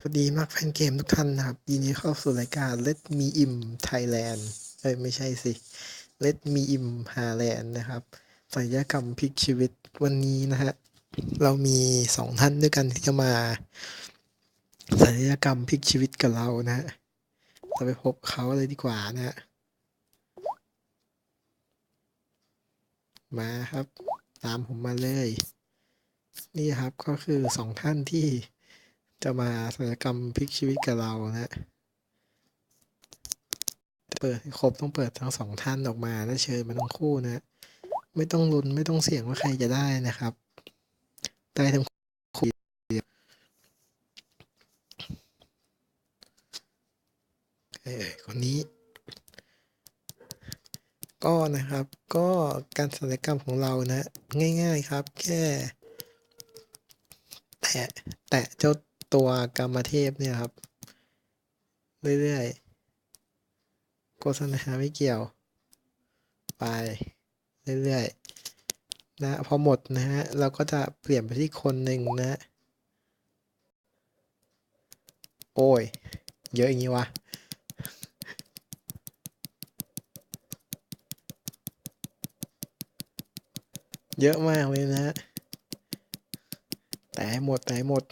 สวัสดีมากแฟนเกมทุกท่านนะครับยินดีเข้าสู่รายการ Let Me Im Thailand เอ้ยไม่ใช่สิ Let Me Im Thailand นะครับศัลยกรรมพลิกชีวิตวันนี้นะฮะเรามีสองท่านด้วยกันที่จะมาศัลยกรรมพลิกชีวิตกับเรานะฮะเราไปพบเขาเลยดีกว่านะฮะมาครับ ตามผมมาเลย นี่ครับก็คือสองท่านที่ จะมาศัลยกรรมพลิกชีวิตกับเรานะเปิดครบต้องเปิดทั้งสองท่านออกมาและเชิญมาทั้งคู่นะ ไม่ต้องลุ้นไม่ต้องเสี่ยงว่าใครจะได้นะครับ ได้ทั้งคู่เออคนนี้ ก็นะครับ ก็การศัลยกรรมของเรานะ ง่าย ๆครับ แค่ แตะแตะเจ้า ตัวกรรมเทพเนี่ยครับ เรื่อยๆโฆษณาไม่เกี่ยว ไป เรื่อยๆนะพอหมดนะฮะ เราก็จะเปลี่ยนไปที่คนหนึ่งนะ โอ้ย เยอะอย่างนี้วะเยอะมากเลยนะฮะแต่ให้หมดแต่ให้หมด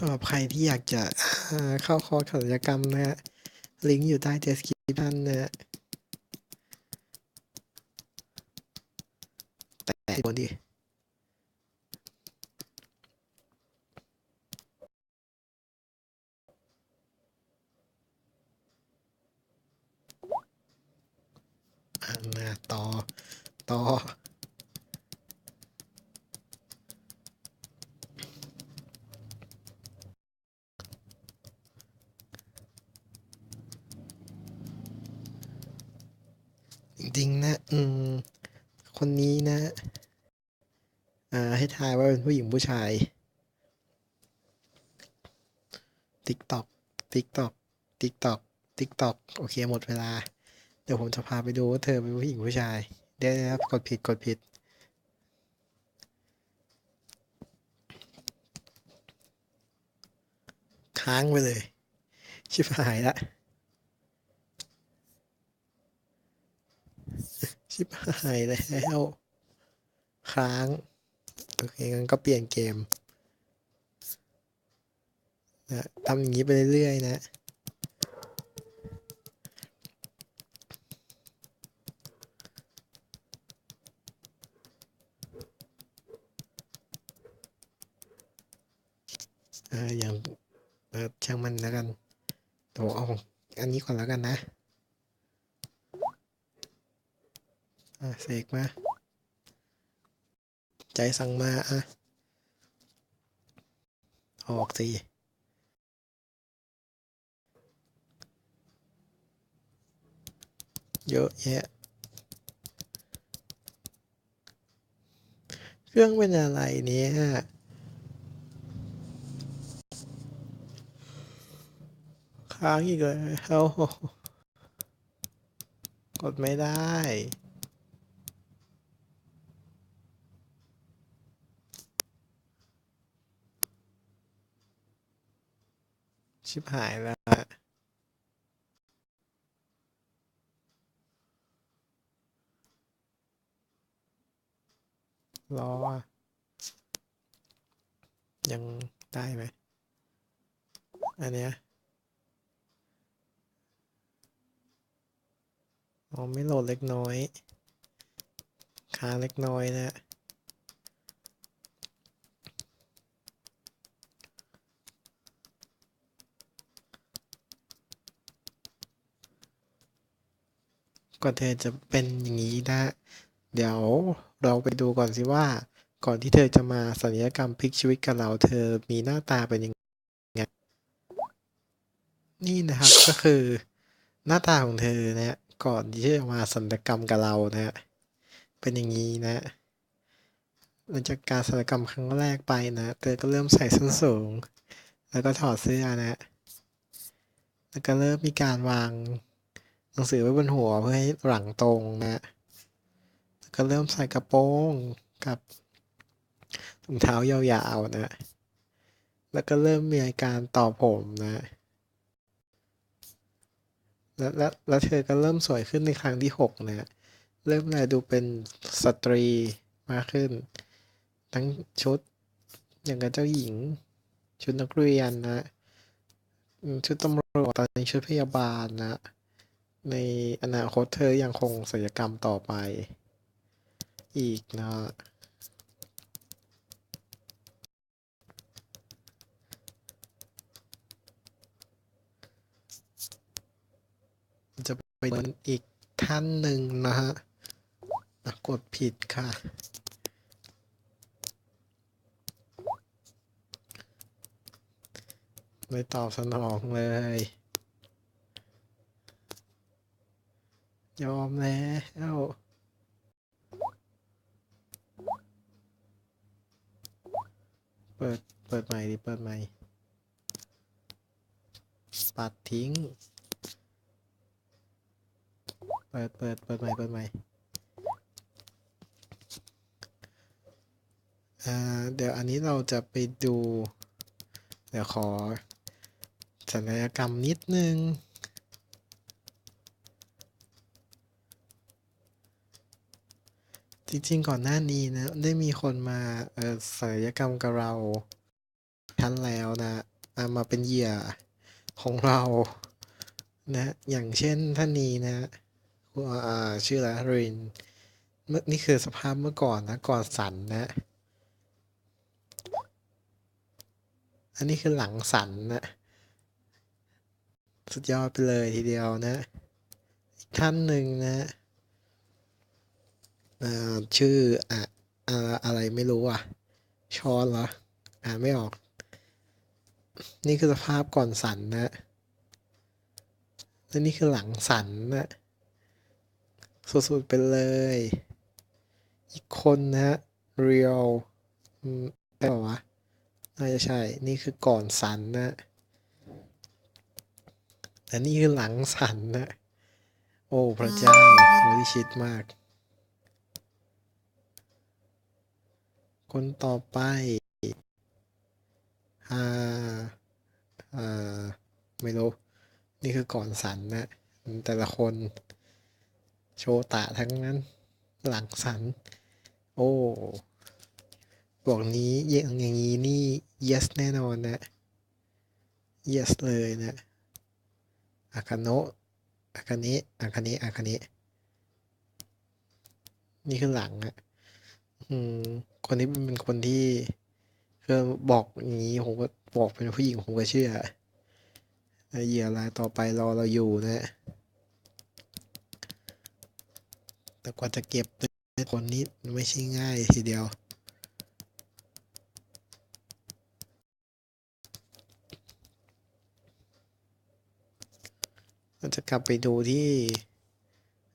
สำหรับใครที่อยากจะเข้าคอร์สศัลยกรรมนะฮะลิงก์อยู่ใต้ description นะฮะแต่ตัวดิอ่ามาต่อ ต่อ จริงๆนะ อืม คนนี้นะ อ่า ให้ทายว่าเป็นผู้หญิงผู้ชาย TikTok TikTok TikTok TikTok โอเคหมดเวลา เดี๋ยวผมจะพาไปดูว่าเธอเป็นผู้หญิงผู้ชาย เดี๋ยวนะครับกดผิดกดผิด ค้างไปเลย ชิบหายละ ชิบหายแล้วค้าง โอเคงั้นก็เปลี่ยนเกมนะทำอย่างนี้ไปเรื่อยๆนะเอออย่างเออช่างมันแล้วกันเดี๋ยวเอาอันนี้ก่อนแล้วกันนะอะเสกมา ใจสั่งมาอะออกสิเยอะแยะ เครื่องเป็นอะไรเนี่ยค้างอีกแล้วกดไม่ได้ ชิบหายแล้วรออะยังได้ไหม อันเนี้ยอ๋อไม่โหลดเล็กน้อย ค้างเล็กน้อยนะ ว่าเธอจะเป็นอย่างนี้นะ เดี๋ยวเราไปดูก่อนสิว่า ก่อนที่เธอจะมาศัลยกรรมพลิกชีวิตกับเรา เธอมีหน้าตาเป็นยังไงนี่นะครับก็คือหน้าตาของเธอนะก่อนที่จะมาศัลยกรรมกับเรานะ เป็นอย่างนี้นะหลังจากการศัลยกรรมครั้งแรกไปนะเธอก็เริ่มใส่ส้นสูง แล้วก็ถอดเสื้อนะ แล้วก็เริ่มมีการวาง หนังสือไว้บนหัวเพื่อให้หลังตรงนะแล้วก็เริ่มใส่กระโปรงกับถุงเท้ายาวๆนะ แล้วก็เริ่มมีอาการต่อผมนะ แล้วแล้วแล้วเธอก็เริ่มสวยขึ้นในครั้งที่หกนะ เริ่มแลดูเป็นสตรีมากขึ้น ทั้งชุดอย่างกับเจ้าหญิง ชุดนักเรียนนะ ชุดตำรวจตอนนี้ชุดพยาบาลนะ ในอนาคตเธอยังคงศัลยกรรมต่อไป อีกนะ จะเป็นอีกท่านหนึ่งนะฮะกดผิดค่ะไม่ตอบสนองเลย ยอมแล้วเปิด เปิดใหม่ดิ เปิดใหม่ ปัดทิ้ง เปิด เปิด เปิดใหม่ เปิดใหม่ อ่า เดี๋ยวอันนี้เราจะไปดู เดี๋ยวขอศัลยกรรมนิดนึง จริง ๆ ก่อนหน้านี้นะ ได้มีคนมาเอ่อศัลยกรรมกับเราทันแล้วนะอ่ามาเป็นเหยื่อของเรานะ อย่างเช่นท่านนี้นะคุณอ่าชื่ออะไรรินเมื่อนี่คือสภาพเมื่อก่อนนะก่อนสันนะ อันนี้คือหลังสันนะ สุดยอดไปเลยทีเดียวนะ อีกท่านหนึ่งนะ ชื่ออะอะไรไม่รู้อะ ชอนเหรอ อ่าไม่ออก นี่คือสภาพก่อนสันนะและนี่คือหลังสันนะสุดๆไปเลย อีกคนนะฮะเรียวอืมใช่ปะวะน่าจะใช่ นี่คือก่อนสันนะและนี่คือหลังสันนะ โอ้ พระเจ้าบริชิตมาก คนต่อไปอ่าอ่าไม่รู้ นี่คือก่อนสันนะ แต่ละคน โชตะทั้งนั้น หลังสัน โอ้บอกนี้อย่างอย่างนี้นี่ yes แน่นอนนะ yes เลยนะอากาโนะอากาเนะอากาเนะอากาเนะนี่คือหลังอะ อืม คนนี้เป็นคนที่คือบอกอย่างนี้ผมก็บอกเป็นผู้หญิงผมก็เชื่อเหยื่อรายต่อไปรอเราอยู่นะแต่กว่าจะเก็บคนนี้ไม่ใช่ง่ายทีเดียว เราจะกลับไปดูที่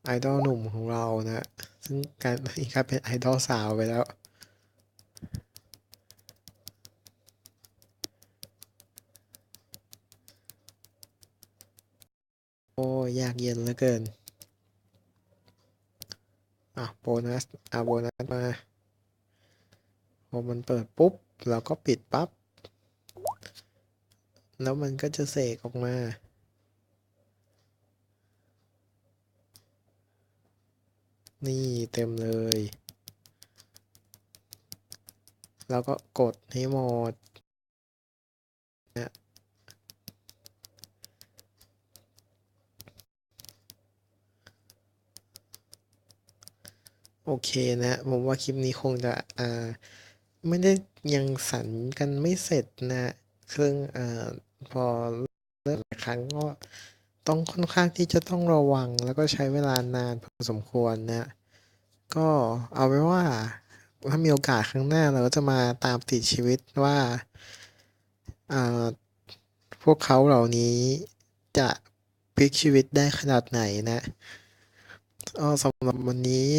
ไอดอลหนุ่มของเรานะ ซึ่งการที่กลายเป็นไอดอลสาวไปแล้ว โอ้ยากเย็นเหลือเกิน อะโบนัสอะโบนัสมาพอมันเปิดปุ๊บ เราก็ปิดปั๊บ แล้วมันก็จะเสกออกมา นี่เต็มเลย แล้วก็กดให้หมดนะโอเคนะ ผมว่าคลิปนี้คงจะอ่าไม่ได้ยังสันกันไม่เสร็จนะซึ่องอ่าพอเริ่มหลายครั้งก็ ต้องค่อนข้างที่จะต้องระวังแล้วก็ใช้เวลานานพอสมควรนะ ก็เอาไว้ว่าถ้ามีโอกาสครั้งหน้าเราก็จะมาตามติดชีวิตว่าพวกเขาเหล่านี้จะพลิกชีวิตได้ขนาดไหนนะก็สำหรับวันนี้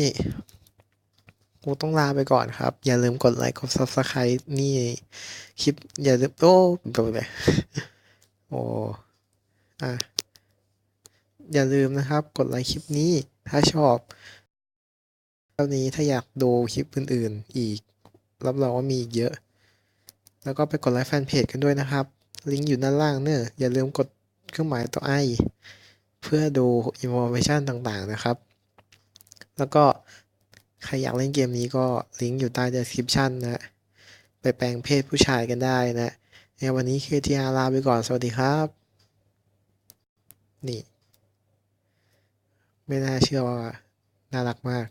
คงต้องลาไปก่อนครับ อย่าลืมกดไลค์กด Subscribe นี่คลิป อย่าลืม โอ้โดนเลยโอ้อะ อย่าลืมนะครับ กดไลค์คลิปนี้ถ้าชอบเท่านี้ถ้าอยากดูคลิปอื่นๆ อีก รับรองว่ามีอีกเยอะ แล้วก็ไปกดไลค์แฟนเพจกันด้วยนะครับ ลิงก์อยู่ด้านล่างเนอะอย่าลืมกดเครื่องหมายตัวไอ เพื่อดูอินโฟ a t ชันต่างๆนะครับ แล้วก็ใครอยากเล่นเกมนี้ก็ลิงก์อยู่ใต้ description นะ ไปแปลงเพศผู้ชายกันได้นะในวันนี้ KTR ลาไปก่อน สวัสดีครับ นี่ ไม่น่าเชื่อว่าน่ารักมาก